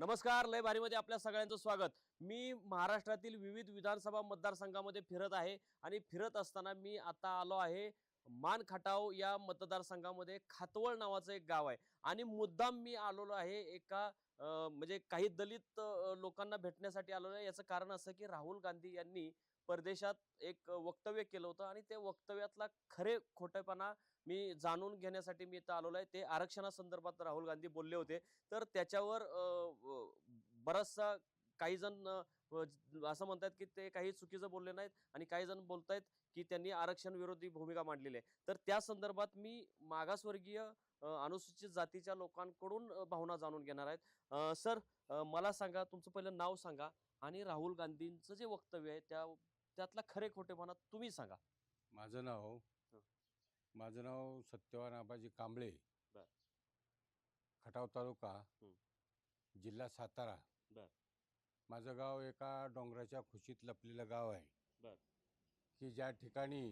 नमस्कार लय भारीमध्ये आपल्या सगळ्यांचं स्वागत. मी महाराष्ट्रातील विविध विधानसभा मतदारसंघामध्ये फिरत आहे आणि फिरत असताना मी आता आलो आहे मान खटाव या मतदारसंघामध्ये खातवळ नावाचं एक गाव आहे. आणि मुद्दाम मी आलेलो आहे एका म्हणजे काही दलित लोकांना भेटण्यासाठी आलेलो आहे. याचं कारण असं की राहुल गांधी यांनी परदेशात एक वक्तव्य केलं होतं आणि ते वक्तव्यातला खरे खोटेपणा मी जाणून घेण्यासाठी मी इथं आलेलो आहे. ते आरक्षणासंदर्भात राहुल गांधी बोलले होते. तर त्याच्यावर बराचसा काही जण असं म्हणतात की ते काही चुकीचं बोलले नाहीत आणि काही जण बोलतायत की त्यांनी आरक्षण विरोधी भूमिका मांडलेली आहे. तर त्या संदर्भात मी मागासवर्गीय अनुसूचित जातीच्या लोकांकडून भावना जाणून घेणार आहेत. सर मला सांगा तुमचं पहिलं नाव सांगा आणि राहुल गांधींचं जे वक्तव्य आहे त्या त्यातला खरे खोटेपणा तुम्ही सांगा माझं नाव हं. माझं नाव सत्यवान आबाजी कांबळे बर. खटाव तालुका हं. जिल्हा सातारा बर. माझं गाव एका डोंगराच्या खुशीत लपलेलं गाव आहे बर. की ज्या ठिकाणी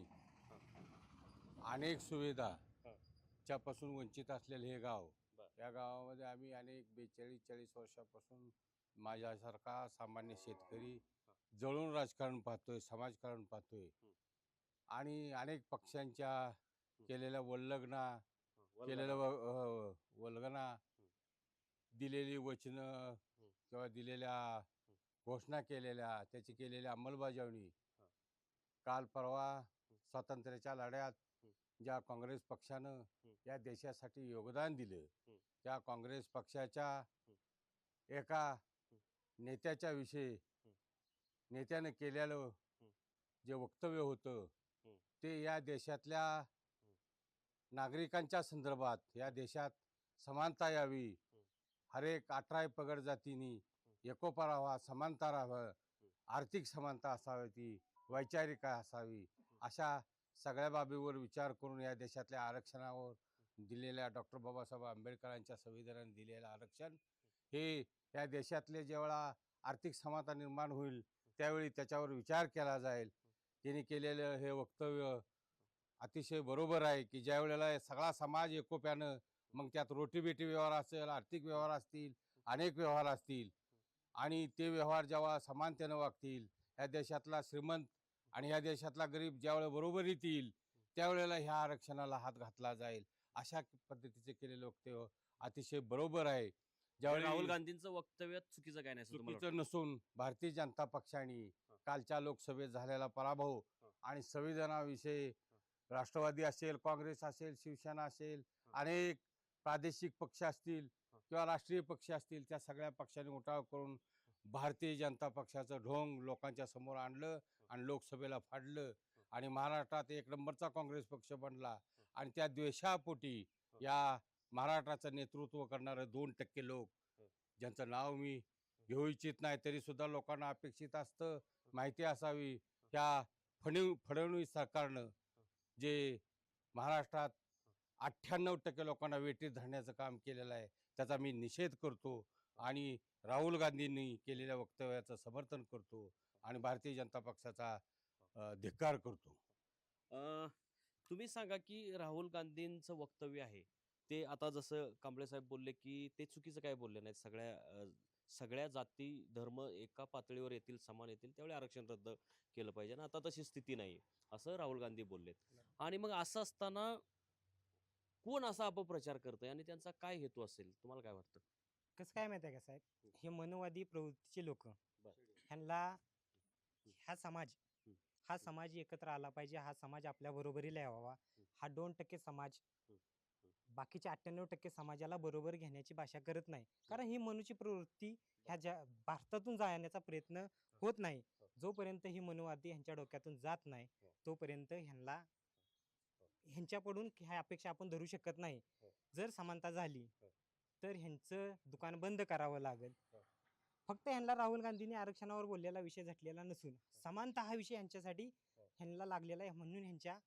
अनेक सुविधा हं. च्यापासून वंचित असलेलं हे गाव बर. या गावामध्ये आम्ही अनेक बेचाळीस चाळीस वर्षापासून माझ्यासारखा सामान्य शेतकरी. जळून राजकारण पाहतोय समाजकारण पाहतोय हं. आणि अनेक पक्षांच्या केलेल्या वल्लग्ना केलेलं केलेलं व- अ, वल्गना हं. दिलेली वचनं हं. किंवा दिलेल्या हं. घोषणा केलेल्या त्याची केलेली अंमलबजावणी हं. काल परवा हं. स्वातंत्र्याच्या लढ्यात हं. ज्या काँग्रेस पक्षानं हं. या देशासाठी योगदान दिलं हं. त्या काँग्रेस पक्षाच्या हं. एका हं. नेत्याच्या विषयी हं. नेत्यानं केलेलं. जे वक्तव्य होतं. ते या देशातल्या. नागरिकांच्या संदर्भात या देशात समानता यावी. हरेक अठरा पगड जातींनी. एकोपा राहावा समानता राहावं. आर्थिक समानता असावी ती वैचारिक असावी अशा सगळ्या बाबीवर विचार करून या देशातल्या आरक्षणावर दिलेल्या डॉक्टर बाबासाहेब आंबेडकरांच्या संविधानाने दिलेलं आरक्षण हे या देशातले जेव्हा आर्थिक समानता निर्माण होईल त्यावेळी त्याच्यावर विचार केला जाईल. त्यांनी केलेलं हे वक्तव्य अतिशय बरोबर आहे की ज्या वेळेला सगळा समाज एकोप्यानं मग त्यात रोटीबेटी व्यवहार असेल आर्थिक व्यवहार असतील अनेक व्यवहार असतील आणि ते व्यवहार जेव्हा समानतेनं वागतील ह्या देशातला श्रीमंत आणि ह्या देशातला गरीब ज्यावेळेला बरोबर येतील त्यावेळेला ह्या आरक्षणाला हात घातला जाईल. अशा पद्धतीचे केलेलं वक्तव्य अतिशय बरोबर आहे. ज्यावेळी राहुल गांधींचं वक्तव्य चुकीचं काय नाही असं तुम्हाला चुकीचं नसून भारतीय जनता पक्षाने. कालच्या लोकसभेत झालेला पराभव. आणि संविधानाविषयी राष्ट्रवादी असेल काँग्रेस असेल शिवसेना असेल. अनेक प्रादेशिक पक्ष असतील. किंवा राष्ट्रीय पक्ष असतील त्या सगळ्या पक्षांनी उठाव करून भारतीय जनता पक्षाचं ढोंग लोकांच्या समोर आणलं आणि लोकसभेला फाडलं. आणि महाराष्ट्रात एक नंबरचा काँग्रेस पक्ष बनला. आणि त्या द्वेषापोटी. या महाराष्ट्राचं नेतृत्व करणारे दोन टक्के लोक. ज्यांचं नाव मी घेऊ इच्छित नाही तरी सुद्धा लोकांना अपेक्षित असतं. माहिती असावी. ह्या फडणवी फडणवीस सरकारनं जे महाराष्ट्रात अठ्ठ्याण्णव टक्के लोकांना वेटीत धरण्याचं काम केलेलं आहे त्याचा मी निषेध करतो आणि राहुल गांधींनी केलेल्या वक्तव्याचं समर्थन करतो आणि भारतीय जनता पक्षाचा धिक्कार करतो. तुम्ही सांगा की राहुल गांधींचं वक्तव्य आहे ते आता जसं कांबळे साहेब बोलले की ते चुकीचं काय बोलले नाहीत. सगळ्या सगळ्या जाती धर्म एका पातळीवर येतील समान येतील त्यावेळी आरक्षण रद्द केलं पाहिजे. ना आता तशी स्थिती नाही असं राहुल गांधी बोललेत. आणि मग असं असताना कोण असा अपप्रचार करतंय आणि त्यांचा काय हेतू असेल? तुम्हाला काय वाटतं? कसं काय माहिती आहे का साहेब? हे. मनोवादी प्रवृत्तीचे लोक. ह्यांना हा. समाज हं. समाज एकत्र आला पाहिजे हा समाज आपल्या बरोबरीला यावा. हं. दोन टक्के समाज. बाकीच्या अठ्ठ्याण्णव टक्के समाजाला बरोबर घेण्याची भाषा करत नाही कारण ही मनुष्य प्रवृत्ती ह्या ज्या भारतातून जाण्याचा प्रयत्न होत नाही हो. जोपर्यंत ही मनोवादी ह्यांच्या डोक्यातून जात नाही हो. तोपर्यंत ह्यांना हो. ह्यांच्याकडून ह्या अपेक्षा आपण धरू शकत नाही हो. जर समानता झाली हो. तर ह्यांचं दुकान बंद करावं लागेल हो. फक्त ह्यांना राहुल गांधींनी आरक्षणावर बोललेला विषय झटलेला नसून समानता हा विषय ह्यांच्यासाठी हो. ह्यांना लागलेला आहे म्हणून ह्यांच्या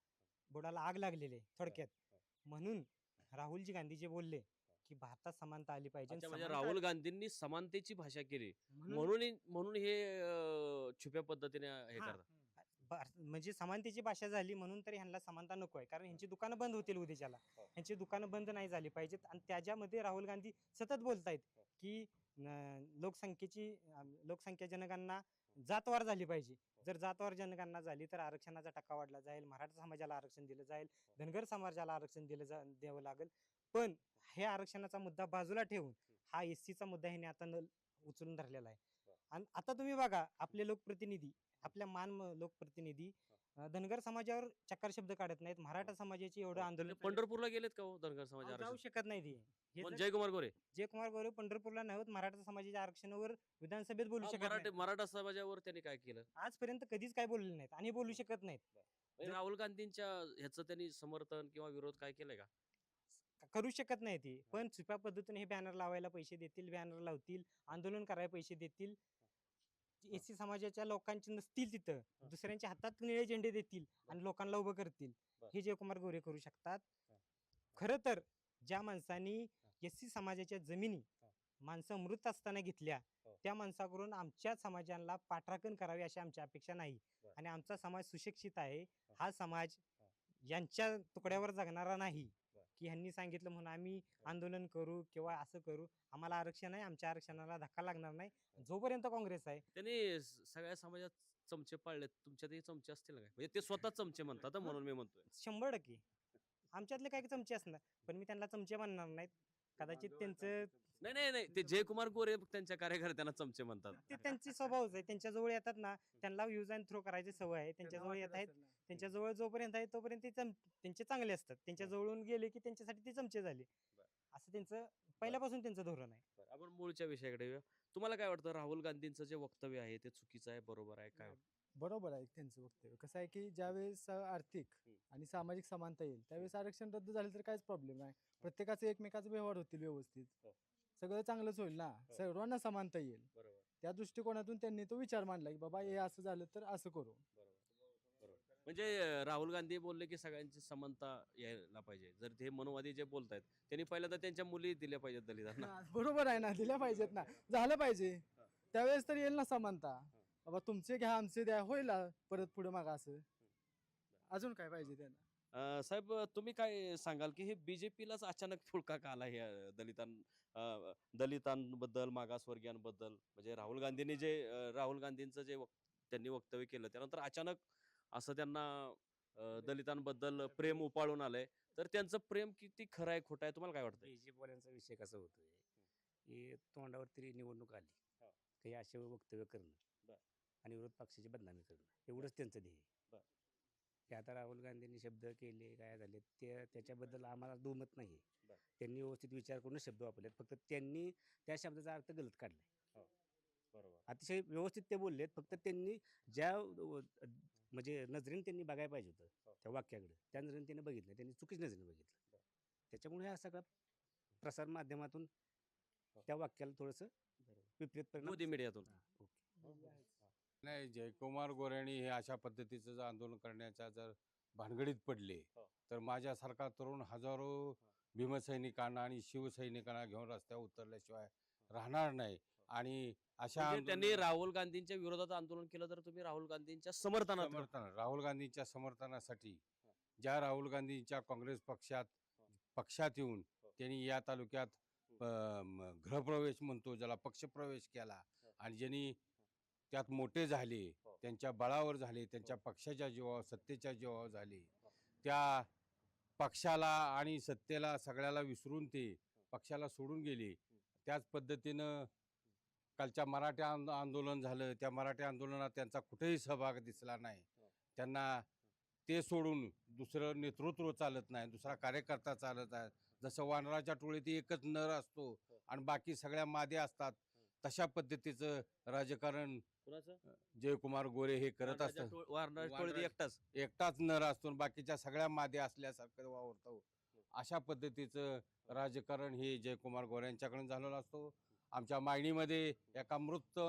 बुडाला आग लागलेली आहे थोडक्यात हो. म्हणून राहुलजी गांधी जे बोलले की भारतात समानता आली पाहिजे अच्छा, म्हणजे समानता- राहुल गांधींनी समानतेची भाषा केली. म्हणून म्हणून म्हणून हे अ, छुप्या पद्धतीने हे हा, करतात. भार- म्हणजे समानतेची भाषा झाली म्हणून तर ह्यांना समानता नको आहे. कारण ह्यांची दुकानं बंद होतील उद्याच्याला. हो. ह्यांची दुकानं बंद नाही झाली पाहिजेत. आणि त्याच्यामध्ये राहुल गांधी सतत बोलतायत हो. की न- लोकसंख्येची अं, लोकसंख्या जनगणना जातवार झाली पाहिजे. जर जातवार जनगणना झाली तर आरक्षणाचा टक्का वाढला जाईल मराठा समाजाला आरक्षण दिलं जाईल धनगर समाजाला आरक्षण दिलं जा द्यावं लागेल. पण हे आरक्षणाचा मुद्दा बाजूला ठेवून हा. एस सीचा मुद्दा ह्याने आता न उचलून धरलेला आहे. आणि आता तुम्ही बघा आपले लोकप्रतिनिधी आपल्या मान लोकप्रतिनिधी अं, धनगर समाजावर चक्कर शब्द काढत नाहीत. मराठा समाजाचे एवढं आंदोलन म्हणजे पंढरपूरला गेलेत का हो धनगर समाज अहो, जाऊ आरक्षण शकत नाही ते. हे? जर- जयकुमार गोरे. जयकुमार गोरे पंढरपूरला नाही होत मराठा समाजाच्या आरक्षणावर विधानसभेत बोलू हा, शकत मराठा नाही मराठा समाजावर त्यांनी काय केलं? आजपर्यंत कधीच काय बोलले नाहीत आणि बोलू शकत नाहीत. म्हणजे राहुल गांधींच्या ह्याचं त्यांनी समर्थन किंवा विरोध काय केलंय का? क- करू शकत नाही ते. पण छुप्या पद्धतीने हे बॅनर लावायला पैसे देतील बॅनर लावतील आंदोलन करायला पैसे देतील. एससी समाजाच्या लोकांचे नसतील तिथं दुसऱ्यांच्या हातात निळे झेंडे देतील आणि लोकांना उभं करतील बर. हे जयकुमार गोरे करू शकतात हा. खर तर ज्या माणसांनी एससी समाजाच्या जमिनी हा. माणसं मृत असताना घेतल्या हो. त्या माणसाकडून आमच्या समाजाला पाठराखण करावी अशी आमची अपेक्षा नाही बर. आणि आमचा समाज सुशिक्षित आहे हा. हा समाज हा. यांच्या तुकड्यावर जगणारा नाही. की ह्यांनी सांगितलं म्हणून आम्ही आंदोलन करू किंवा असं करू. आम्हाला आरक्षण आहे आमच्या आरक्षणाला धक्का लागणार नाही. जोपर्यंत काँग्रेस आहे. त्यांनी स- सगळ्या समाजात चमचे पाळलेत. तुमच्यातही चमचे असतील ना काय? म्हणजे ते स्वतः चमचे म्हणतात हं, म्हणून मी म्हणतोय. शंभर टक्के. आमच्यातले काही चमचे असणार पण मी त्यांना चमचे म्हणणार नाहीत. कदाचित त्यांचं नाही नाही नाही. ते जयकुमार गोरे त्यांच्या कार्यकर्त्यांना चमचे म्हणतात. ते त्यांचे स्वभावच आहे. त्यांच्या जवळ येतात ना त्यांना यूज अँड थ्रो करायची सवय आहे. त्यांच्या जवळ येत आहेत. त्यांच्या जवळ जोपर्यंत आहे तोपर्यंत ते चम त्यांचे चांगले असतात. त्यांच्या जवळून गेले की त्यांच्यासाठी ते चमचे झाले. बरं. असं त्यांचं पहिल्यापासून त्यांचं धोरण आहे. बरं, आपण मूळच्या विषयाकडे येऊया. तुम्हाला काय वाटतं? राहुल गांधींचं जे वक्तव्य आहे ते चुकीचं आहे बरोबर आहे काय? बरोबर आहे त्यांचं वक्तव्य. कसं आहे की ज्यावेळेस अ, आर्थिक हम्म. आणि सामाजिक समानता येईल त्यावेळेस आरक्षण रद्द झालं तर काहीच प्रॉब्लेम नाही. प्रत्येकाचे एकमेकाचे व्यवहार होतील व्यवस्थित. हो. सगळं चांगलंच होईल ना? हो. सर्वांना समानता येईल. बरोबर. त्या दृष्टिकोनातून त्यांनी तो विचार मांडला की बाबा हे असं झालं तर असं करू. म्हणजे राहुल गांधी बोलले की सगळ्यांची समानता यायला पाहिजे. जर ते मनोवादी जे बोलतायत त्यांनी पहिल्यांदा त्यांच्या मुली दिल्या पाहिजेत दलितांना. बरोबर आहे ना दिल्या पाहिजेत ना. झालं पाहिजे. त्यावेळेस तर येईल ना समानता. बाबा तुमचे घ्या आमचे द्या होईल ना परत पुढे मग असं? अजून काय पाहिजे त्यांना? अं, साहेब तुम्ही काय सांगाल की हे बीजेपीलाच अचानक फुलका का आला हे दलितां अं, दलितांबद्दल मागासवर्गीयांबद्दल? म्हणजे राहुल गांधींनी जे अं, राहुल गांधींचं जे वक- त्यांनी वक्तव्य केलं त्यानंतर अचानक असं त्यांना अं, दलितांबद्दल प्रेम उपाळून आलंय. तर त्यांचं प्रेम किती खरं आहे खोटं आहे तुम्हाला काय वाटतं बीजेपीवाल्यांचा विषय कसा होतोय की तोंडावर तरी निवडणूक आली. हो. काही असे वक्तव्य करणं. आणि विरोध पक्षाची बदनामी करणं एवढंच त्यांचं ध्येय. की आता राहुल गांधींनी शब्द केले काय झाले ते त्याच्याबद्दल आम्हाला दुमत नाही. त्यांनी व्यवस्थित विचार करून शब्द वापरलेत. फक्त त्यांनी त्या शब्दाचा अर्थ गलत काढलाय. बरोबर. अतिशय व्यवस्थित ते बोललेत. फक्त त्यांनी ज्या म्हणजे नजरेने त्यांनी बघायला पाहिजे हो. होतं त्या वाक्याकडे. त्या नजरेने त्यांनी बघितलं त्यांनी चुकीच्या नजरेने बघितलं. त्याच्यामुळे हा सगळा प्रसार माध्यमातून हो. त्या वाक्याला थोडंसं विपरीत परिणाम मोदी मीडियातून. हा, ओके. नाही जयकुमार गोरेणी हे अशा पद्धतीचं जर आंदोलन करण्याच्या जर भानगडीत पडले हो. तर माझ्यासारखा तरुण हजारो भीमसैनिकांना आणि शिवसैनिकांना घेऊन रस्त्यावर उतरल्याशिवाय राहणार नाही. आणि अशा म्हणजे त्यांनी राहुल गांधींच्या विरोधात आंदोलन केलं तर तुम्ही राहुल गांधींच्या समर्थनात. समर्थन राहुल गांधींच्या समर्थनासाठी ज्या राहुल गांधींच्या काँग्रेस पक्षात पक्षात येऊन त्यांनी या तालुक्यात अ, गृहप्रवेश म्हणतो ज्याला पक्षप्रवेश केला आणि ज्यांनी त्यात मोठे झाले. त्यांच्या बळावर झाले त्यांच्या पक्षाच्या जीवावर सत्तेच्या जीवावर झाले. त्या पक्षाला आणि सत्तेला सगळ्याला विसरून ते पक्षाला सोडून गेले. त्याच पद्धतीनं कालच्या मराठा आंद- आंदोलन झालं त्या मराठा आंदोलनात त्यांचा कुठेही सहभाग दिसला नाही. त्यांना ते सोडून दुसरं नेतृत्व चालत नाही दुसरा कार्यकर्ता चालत आहे. जसं वानराच्या टोळीत एकच नर असतो आणि बाकी सगळ्या मादे असतात तशा पद्धतीचं राजकारण? जयकुमार गोरे हे करत असतात. एकटाच? एकटाच नर असतो बाकीच्या सगळ्या मादे असल्यासारखं वावरतो. अशा पद्धतीचं राजकारण हे जयकुमार गोऱ्यांच्याकडून झालेलं असतो. आमच्या मागणीमध्ये एका मृत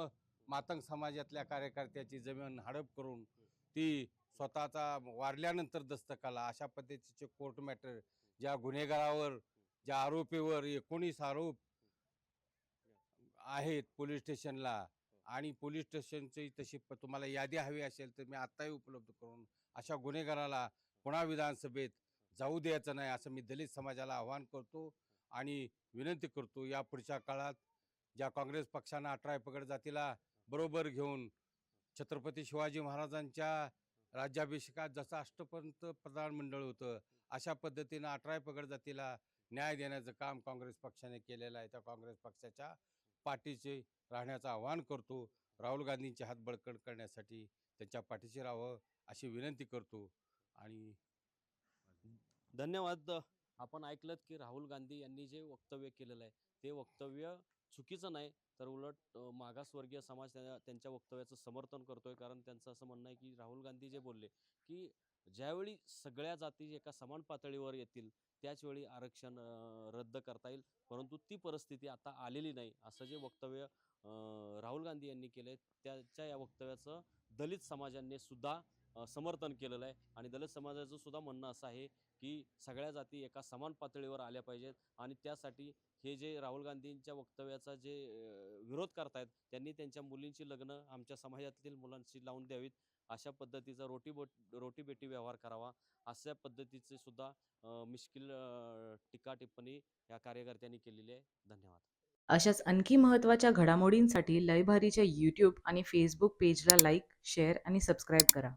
मातंग समाजातल्या कार्यकर्त्याची जमीन हडप करून ती स्वतःचा वारल्यानंतर दस्तकाला अशा पद्धतीचे कोर्ट मॅटर ज्या गुन्हेगारावर ज्या आरोपीवर एकोणीस आरोप आहेत पोलीस स्टेशनला आणि पोलीस स्टेशनची तशी प- तुम्हाला यादी हवी असेल तर मी आत्ताही उपलब्ध करून अशा गुन्हेगाराला पुन्हा विधानसभेत जाऊ द्यायचं नाही असं मी दलित समाजाला आवाहन करतो आणि विनंती करतो या पुढच्या काळात ज्या काँग्रेस पक्षानं अठरा पकड जातीला बरोबर घेऊन छत्रपती शिवाजी महाराजांच्या राज्याभिषेकात जसं अष्टपंत प्रधान मंडळ होतं अशा पद्धतीनं अठरा पकड जातीला न्याय देण्याचं काम काँग्रेस पक्षाने केलेलं आहे. त्या काँग्रेस पक्षाच्या पाठीचे राहण्याचं आवाहन करतो. राहुल गांधींचे हात बळकट करण्यासाठी त्यांच्या पाठीशी राहावं अशी विनंती करतो आणि धन्यवाद. आपण ऐकलं की राहुल गांधी यांनी जे वक्तव्य केलेलं आहे ते वक्तव्य चुकीचं नाही तर उलट मागासवर्गीय समाज त्या- त्यांच्या वक्तव्याचं समर्थन करतोय. कारण त्यांचं असं म्हणणं आहे की राहुल गांधी जे बोलले की ज्यावेळी सगळ्या जाती एका समान पातळीवर येतील त्याचवेळी आरक्षण रद्द करता येईल. परंतु ती परिस्थिती आता आलेली नाही असं जे वक्तव्य राहुल गांधी यांनी केलंय त्याच्या या वक्तव्याचं दलित समाजाने सुद्धा समर्थन केलेलं आहे. आणि दलित समाजाचं सुद्धा म्हणणं असं आहे की सगळ्या जाती एका समान पातळीवर आल्या पाहिजेत. आणि त्यासाठी हे जे राहुल गांधींच्या वक्तव्याचा जे विरोध करतायत त्यांनी त्यांच्या मुलींची लग्न आमच्या समाजातील मुलांशी लावून द्यावीत. अशा पद्धतीचा रोटी बोट रोटी बेटी व्यवहार करावा. अशा पद्धतीचे सुद्धा मिश्किल टीका टिप्पणी या कार्यकर्त्यांनी केलेली आहे. धन्यवाद. अशाच आणखी महत्त्वाच्या घडामोडींसाठी लयभारीच्या यूट्यूब आणि फेसबुक पेजला लाईक शेअर आणि सबस्क्राईब करा.